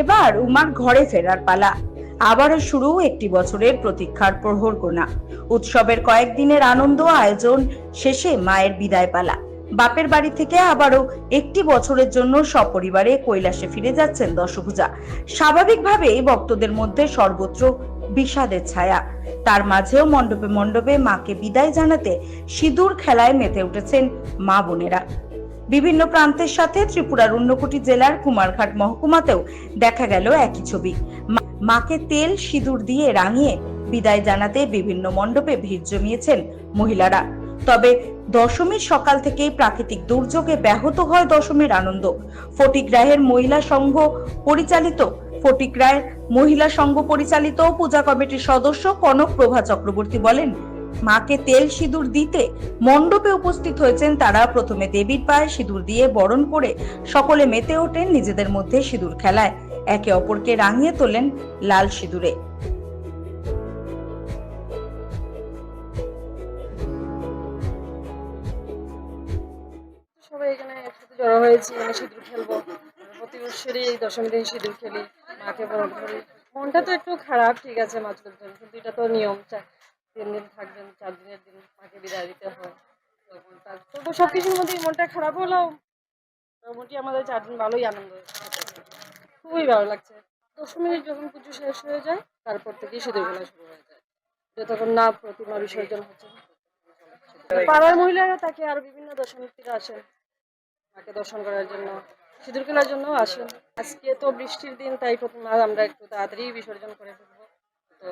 এবার উমার ঘরে ফেরার পালা। আবারও শুরু একটি বছরের প্রতীক্ষার প্রহর গোনা। উৎসবের কয়েকদিনের আনন্দ আয়োজন শেষে মায়ের বিদায় পালা। বাপের বাড়ি থেকে আবারও একটি বছরের জন্য সপরিবারে কৈলাসে ফিরে যাচ্ছেন দশভূজা। স্বাভাবিকভাবেই ভক্তদের মধ্যে সর্বত্র বিষাদের ছায়া। তার মাঝেও মণ্ডপে মণ্ডপে মাকে বিদায় জানাতে সিঁদুর খেলায় মেতে উঠেছেন মা বোনেরা। বিভিন্ন প্রান্তের সাথে ত্রিপুরার ঊনকোটি জেলার কুমারঘাট মহকুমাতেও দেখা গেল একই ছবি। মাকে তেল, সিঁদুর দিয়ে রাঙিয়ে বিদায় জানাতে বিভিন্ন মণ্ডপে ভিড় জমিয়েছেন মহিলারা। তবে দশমীর সকাল থেকেই প্রাকৃতিক দুর্যোগে ব্যাহত হয় দশমীর আনন্দ। ফটিকরায়ের মহিলা সংঘ পরিচালিত ফটিকরায়ের মহিলা সংঘ পরিচালিত পূজা কমিটির সদস্য কনক প্রভা চক্রবর্তী বলেন মাকে তেল সিঁদুর দিতে মণ্ডপে উপস্থিত হয়েছেন তারা। প্রথমে দেবীর পায়ে সিঁদুর দিয়ে বরণ করে সকলে মেতে ওঠেন নিজেদের মধ্যে সিঁদুর খেলায়। একে অপরকে রাঙিয়ে তোলেন লাল সিঁদুরে। জড়ো হয়েছি মানে সিঁদুর খেলব। প্রতি বছরই এই দশমী দিন সিঁদুর খেলি, মাকে বরণ করি। মনটা তো একটু খারাপ, ঠিক আছে মাছ কিন্তু এটা তো নিয়ম তিন দিন থাকবেন, চার দিনের দিন মাকে বিদায় দিতে হয়। তখন তার তবু সব কিছুর মধ্যে মনটা খারাপ হলেও মোটামুটি আমাদের চার দিন ভালোই আনন্দ খুবই ভালো লাগছে। দশমীর যখন পুজো শেষ হয়ে যায়, তারপর থেকেই খেলা শুরু হয়ে যায়। যতক্ষণ না প্রতিমা বিসর্জন হচ্ছে পাড়ার মহিলারা তাকে আরও বিভিন্ন দর্শনার্থীরা আসেন। মাকে দর্শন করার জন্য, সিঁদুর খেলার জন্য আসেন। আজকে তো বৃষ্টির দিন, তাই প্রথমে আমরা একটু তাড়াতাড়ি বিসর্জন করে ফেলব। তো